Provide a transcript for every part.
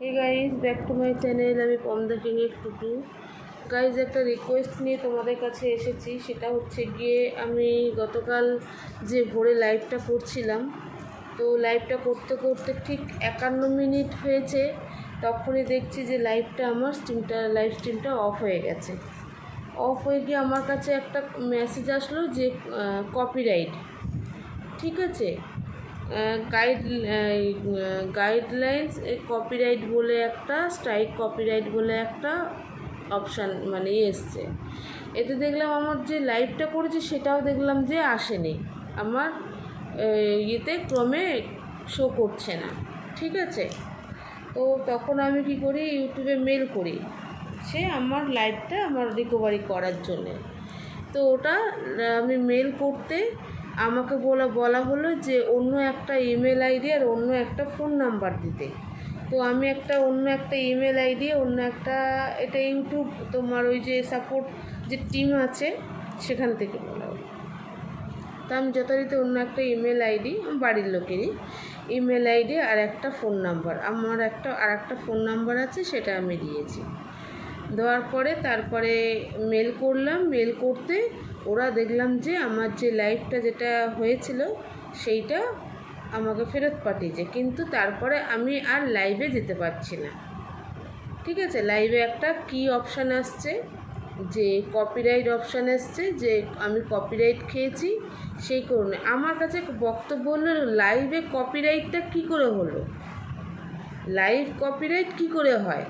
Hey guys back to my channel আমি পমদা king এর টুটু। গাইজ একটা রিকোয়েস্ট নিয়ে তোমাদের কাছে এসেছি। সেটা হচ্ছে গিয়ে আমি গতকাল যে ভোরে লাইভটা করছিলাম, তো লাইভটা করতে করতে ঠিক একান্ন মিনিট হয়েছে। তখনই দেখছি যে লাইভটা আমার স্ট্রিমটা লাইভ স্ট্রিমটা অফ হয়ে গেছে। অফ হয়ে গিয়ে আমার কাছে একটা মেসেজ আসলো যে কপিরাইট ঠিক আছে? গাইড গাইডলাইন্স কপিরাইট বলে একটা স্ট্রাইক কপিরাইট বলে একটা অপশান মানে ইয়ে এসছে। এতে দেখলাম আমার যে লাইভটা করেছি, সেটাও দেখলাম যে আসেনি। আমার ইয়েতে ক্রমে শো করছে না। ঠিক আছে? তো তখন আমি কি করি ইউটিউবে মেল করি সে আমার লাইভটা আমার রিকভারি করার জন্যে। তো ওটা আমি মেল করতে আমাকে বলা বলা হলো যে অন্য একটা ইমেল আইডি আর অন্য একটা ফোন নাম্বার দিতে। তো আমি একটা, অন্য একটা ইমেল আইডি অন্য একটা, এটা ইউটিউব, তোমার ওই যে সাপোর্ট যে টিম আছে, সেখান থেকে বলা হলো। তা আমি যথারীতি অন্য একটা ইমেল আইডি বাড়ির লোকেরই ইমেল আইডি আর একটা ফোন নাম্বার আমার একটা, আর একটা ফোন নাম্বার আছে, সেটা আমি দিয়েছি। দেওয়ার পরে তারপরে মেল করলাম মেল করতে ওরা দেখলাম যে আমার যে লাইফটা যেটা হয়েছিল, সেইটা আমাকে ফেরত পাঠিয়েছে। কিন্তু তারপরে আমি আর লাইভে যেতে পারছি না। ঠিক আছে? লাইভে একটা কি অপশান আসছে? যে কপিরাইট অপশান এসছে, যে আমি কপিরাইট খেয়েছি, সেই কারণে। আমার কাছে বক্তব্য হলো লাইভে কপিরাইটটা কি করে হলো? লাইভ কপিরাইট কি করে হয়?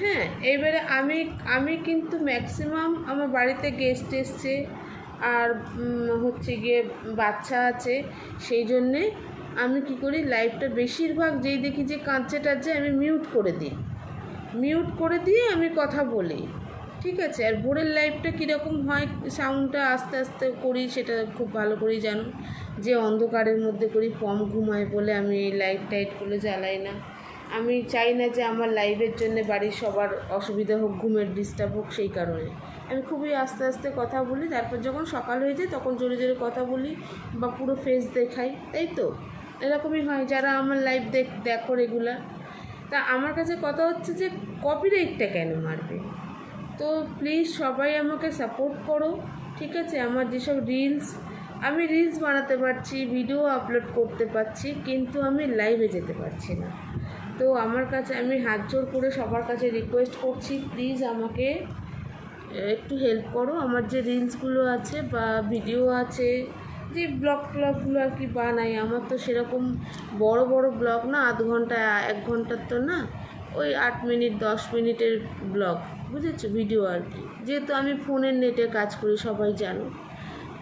হ্যাঁ এবারে আমি আমি কিন্তু ম্যাক্সিমাম আমার বাড়িতে গেস্ট এসছে আর হচ্ছে গিয়ে বাচ্চা আছে, সেই জন্যে আমি কি করি লাইভটা বেশিরভাগ যেই দেখি যে কাঁদছে টাচ্ছে আমি মিউট করে দিই। মিউট করে দিয়ে আমি কথা বলি, ঠিক আছে? আর ভোরের লাইফটা কীরকম হয় সাউন্ডটা আস্তে আস্তে করি, সেটা খুব ভালো করেই জানো। যে অন্ধকারের মধ্যে করি কম ঘুমায় বলে আমি এই লাইট টাইটগুলো জ্বালাই না। আমি চাই না যে আমার লাইভের জন্য বাড়ির সবার অসুবিধা হোক, ঘুমের ডিস্টার্ব হোক, সেই কারণে। আমি খুবই আস্তে আস্তে কথা বলি, তারপর যখন সকাল হয়ে যায় তখন জোরে জোরে কথা বলি বা পুরো ফেস দেখাই, তাই তো? এরকমই হয়, যারা আমার লাইভ দেখ, দেখো রেগুলার তা আমার কাছে কথা হচ্ছে যে কপিরাইটটা কেন মারবে? তো প্লিজ সবাই আমাকে সাপোর্ট করো, ঠিক আছে? আমার যেসব রিলস আমি রিলস বানাতে পারছি ভিডিও আপলোড করতে পারছি, কিন্তু আমি লাইভে যেতে পারছি না। তো আমার কাছে, আমি হাত জোর করে সবার কাছে রিকোয়েস্ট করছি প্লিজ আমাকে একটু হেল্প করো। আমার যে রিলসগুলো আছে বা ভিডিও আছে, যে ব্লগ ট্লগগুলো আর কি বানাই, আমার তো সেরকম বড় বড় ব্লগ না, আধ ঘণ্টা, এক ঘণ্টার তো না, ওই আট মিনিট, দশ মিনিটের ব্লগ বুঝেছ? ভিডিও আর কি। যেহেতু আমি ফোনের নেটে কাজ করি, সবাই জানো।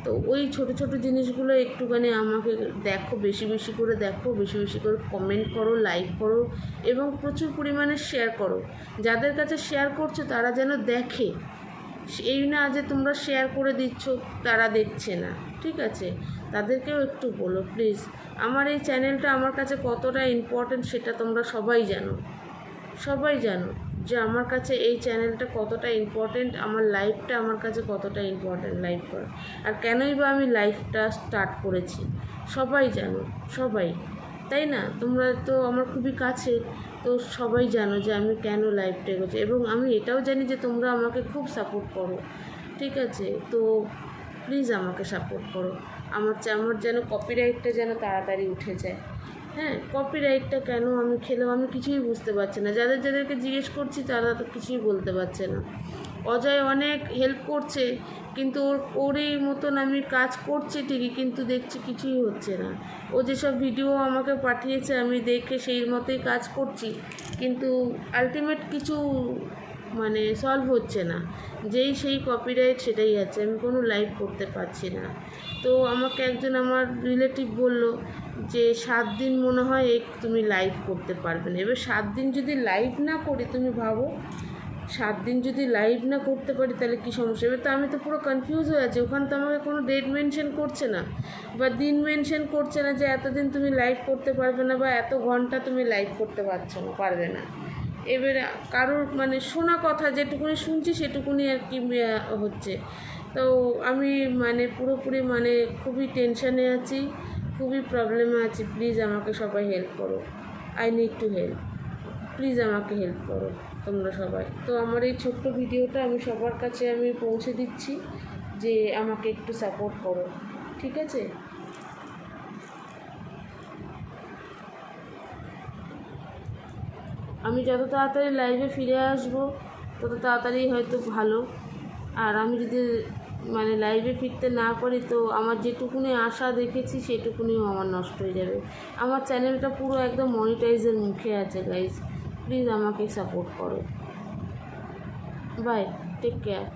তো ওই ছোট ছোট জিনিসগুলো একটুখানি আমাকে দেখো, বেশি বেশি করে দেখো, বেশি বেশি করে কমেন্ট করো লাইক করো এবং প্রচুর পরিমাণে শেয়ার করো। যাদের কাছে শেয়ার করছ, তারা যেন দেখে। এই না যে তোমরা শেয়ার করে দিচ্ছ, তারা দেখছে না, ঠিক আছে? তাদেরকেও একটু বলো প্লিজ আমার এই চ্যানেলটা আমার কাছে কতটা ইম্পর্ট্যান্ট সেটা তোমরা সবাই জানো। সবাই জানো। যে আমার কাছে এই চ্যানেলটা কতটা ইম্পর্ট্যান্ট আমার লাইফটা আমার কাছে কতটা ইম্পর্ট্যান্ট লাইফ করা। আর কেনই বা আমি লাইফটা স্টার্ট করেছি? সবাই জানো, সবাই। তাই না? তোমরা তো আমার খুবই কাছে, তো সবাই জানো যে আমি কেন লাইফটা এগোচ্ছি। এবং আমি এটাও জানি যে তোমরা আমাকে খুব সাপোর্ট করো। ঠিক আছে? তো প্লিজ আমাকে সাপোর্ট করো। আমার আমার যেন কপিরাইটটা যেন তাড়াতাড়ি উঠে যায়। হ্যাঁ কপিরাইটটা কেন আমি খেলেও আমি কিছুই বুঝতে পারছি না। যাদের, যাদেরকে জিজ্ঞেস করছি, তারা তো কিছুই বলতে পারছে না। অজয় অনেক হেল্প করছে, কিন্তু ওর, ওরই মতন আমি কাজ করছি ঠিকই, কিন্তু দেখছি কিছুই হচ্ছে না। ও যেসব ভিডিও আমাকে পাঠিয়েছে, আমি দেখে সেই মতোই কাজ করছি, কিন্তু আলটিমেট কিছু মানে সলভ হচ্ছে না। যেই সেই কপিরাইট সেটাই আছে, আমি কোনো লাইভ করতে পারছি না। তো আমাকে একজন আমার রিলেটিভ বলল যে, সাত দিন মনে হয় এই তুমি লাইভ করতে পারবে না। এবার সাত দিন যদি লাইভ না করি, তুমি ভাবো, সাত দিন যদি লাইভ না করতে পারি, তাহলে কী সমস্যা? এবার তো আমি তো পুরো কনফিউজ হয়ে আছি, ওখানে তো আমাকে কোনো ডেট মেনশন করছে না, বা দিন মেনশন করছে না যে, এতদিন তুমি লাইভ করতে পারবে না, বা এত ঘণ্টা তুমি লাইভ করতে পারছ না, পারবে না। এবারে কারোর মানে শোনা কথা যেটুকুনি শুনছি সেটুকুনি আর কি হচ্ছে। তো আমি মানে পুরোপুরি মানে খুবই টেনশানে আছি, খুবই প্রবলেমে আছি। প্লিজ আমাকে সবাই হেল্প করো। I need to help please আমাকে হেল্প করো, তোমরা সবাই। তো আমার এই ছোট্ট ভিডিওটা আমি সবার কাছে আমি পৌঁছে দিচ্ছি যে আমাকে একটু সাপোর্ট করো। ঠিক আছে? আমি যত তাড়াতাড়ি লাইভে ফিরে আসব, তত তাড়াতাড়ি হয়তো ভালো। আর আমি যদি মানে লাইভে ফিরতে না পারি, তো আমার যেটুকুনি আশা দেখেছি, সেটুকুনিও আমার নষ্ট হয়ে যাবে। আমার চ্যানেলটা পুরো একদম মনিটাইজের মুখে আছে গাইজ প্লিজ আমাকে সাপোর্ট করো। Bye take care